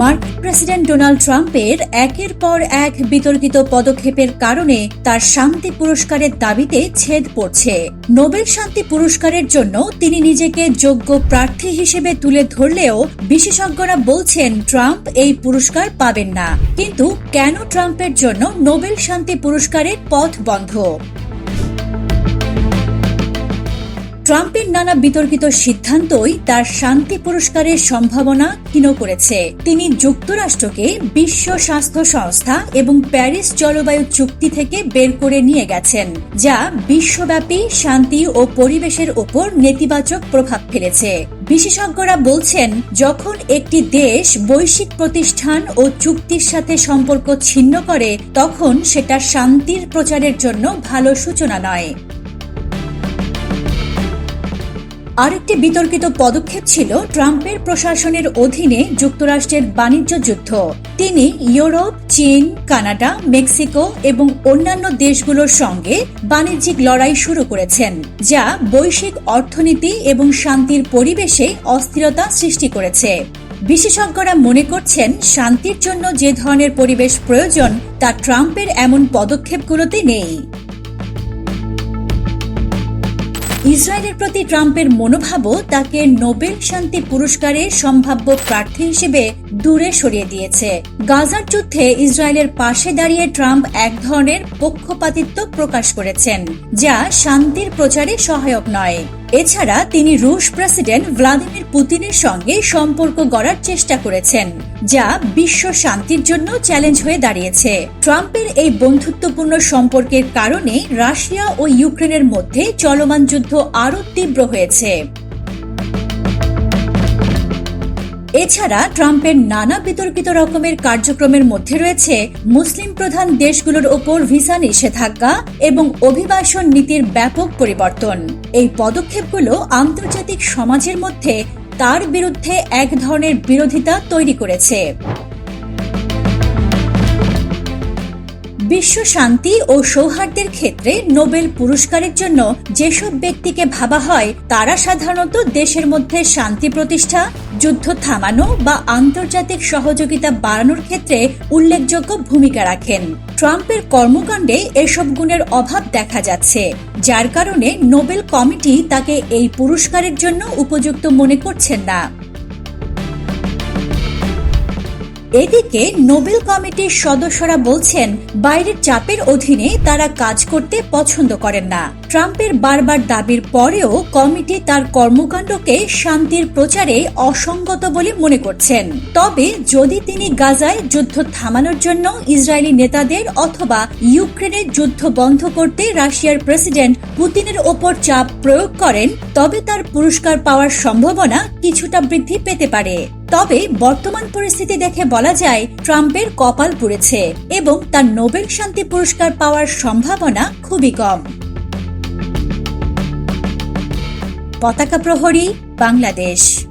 মার্কিন president Donald ট্রাম্পের একের পর এক বিতর্কিত পদক্ষেপের কারণে তার শান্তি পুরস্কারের দাবিতে ছেদ পড়ছে। নোবেল শান্তি পুরস্কারের জন্য তিনি নিজেকে যোগ্য প্রার্থী হিসেবে তুলে ধরলেও বিশেষজ্ঞরা বলছেন ট্রাম্প এই পুরস্কার পাবেন না। কিন্তু কেন ট্রাম্পের জন্য নোবেল শান্তি পুরস্কারের পথ বন্ধ? ট্রাম্পের নানা বিতর্কিত সিদ্ধান্তই তার শান্তি পুরস্কারের সম্ভাবনা ক্ষীণ করেছে। তিনি যুক্তরাষ্ট্রকে বিশ্ব স্বাস্থ্য সংস্থা এবং প্যারিস জলবায়ু চুক্তি থেকে বের করে নিয়ে গেছেন, যা বিশ্বব্যাপী শান্তি ও পরিবেশের ওপর নেতিবাচক প্রভাব ফেলেছে। বিশেষজ্ঞরা বলছেন, যখন একটি দেশ বৈশ্বিক প্রতিষ্ঠান ও চুক্তির সাথে সম্পর্ক ছিন্ন করে, তখন সেটা শান্তির প্রচারের জন্য ভালো সূচনা নয়। আরেকটি বিতর্কিত পদক্ষেপ ছিল ট্রাম্পের প্রশাসনের অধীনে যুক্তরাষ্ট্রের বাণিজ্য যুদ্ধ। তিনি ইউরোপ, চীন, কানাডা, মেক্সিকো এবং অন্যান্য দেশগুলোর সঙ্গে বাণিজ্যিক লড়াই শুরু করেছেন, যা বৈশ্বিক অর্থনীতি এবং শান্তির পরিবেশে অস্থিরতা সৃষ্টি করেছে। বিশেষজ্ঞরা মনে করছেন, শান্তির জন্য যে ধরনের পরিবেশ প্রয়োজন, তা ট্রাম্পের এমন পদক্ষেপগুলোতে নেই। ইসরায়েলের প্রতি ট্রাম্পের মনোভাবও তাকে নোবেল শান্তি পুরস্কারের সম্ভাব্য প্রার্থী হিসেবে দূরে সরিয়ে দিয়েছে। গাজার যুদ্ধে ইসরায়েলের পাশে দাঁড়িয়ে ট্রাম্প এক ধরনের পক্ষপাতিত্ব প্রকাশ করেছেন, যা শান্তির প্রচারে সহায়ক নয়। এছাড়া তিনি রুশ প্রেসিডেন্ট ভ্লাদিমির পুতিনের সঙ্গে সম্পর্ক গড়ার চেষ্টা করেছেন। যা বিশ্ব শান্তির জন্য চ্যালেঞ্জ হয়ে দাঁড়িয়েছে। ট্রাম্পের এই বন্ধুত্বপূর্ণ সম্পর্কের কারণে রাশিয়া ও ইউক্রেনের মধ্যে চলমান যুদ্ধ আরও তীব্র হয়েছে। এছাড়া ট্রাম্পের নানা বিতর্কিত রকমের কার্যক্রমের মধ্যে রয়েছে মুসলিম প্রধান দেশগুলোর ওপর ভিসা নিষেধাজ্ঞা এবং অভিবাসন নীতির ব্যাপক পরিবর্তন। এই পদক্ষেপগুলো আন্তর্জাতিক সমাজের মধ্যে তার বিরুদ্ধে এক ধরনের বিরোধিতা তৈরি করেছে। বিশ্ব শান্তি ও সৌহার্দ্যের ক্ষেত্রে নোবেল পুরস্কারের জন্য যেসব ব্যক্তিকে ভাবা হয়, তারা সাধারণত দেশের মধ্যে শান্তি প্রতিষ্ঠা, যুদ্ধ থামানো বা আন্তর্জাতিক সহযোগিতা বাড়ানোর ক্ষেত্রে উল্লেখযোগ্য ভূমিকা রাখেন। ট্রাম্পের কর্মকাণ্ডে এসব গুণের অভাব দেখা যাচ্ছে, যার কারণে নোবেল কমিটি তাকে এই পুরস্কারের জন্য উপযুক্ত মনে করছেন না। এদিকে নোবেল কমিটির সদস্যরা বলছেন, বাইরের চাপের অধীনে তারা কাজ করতে পছন্দ করেন না। ট্রাম্পের বারবার দাবির পরেও কমিটি তার কর্মকাণ্ডকে শান্তির প্রচারে অসঙ্গত বলে মনে করছেন। তবে যদি তিনি গাজায় যুদ্ধ থামানোর জন্য ইসরায়েলি নেতাদের অথবা ইউক্রেনের যুদ্ধ বন্ধ করতে রাশিয়ার প্রেসিডেন্ট পুতিনের ওপর চাপ প্রয়োগ করেন, তবে তার পুরস্কার পাওয়ার সম্ভাবনা কিছুটা বৃদ্ধি পেতে পারে। তবে বর্তমান পরিস্থিতি দেখে বলা যায়, ট্রাম্পের কপাল পুড়েছে এবং তার নোবেল শান্তি পুরস্কার পাওয়ার সম্ভাবনা খুবই কম। পতাকা প্রহরী, বাংলাদেশ।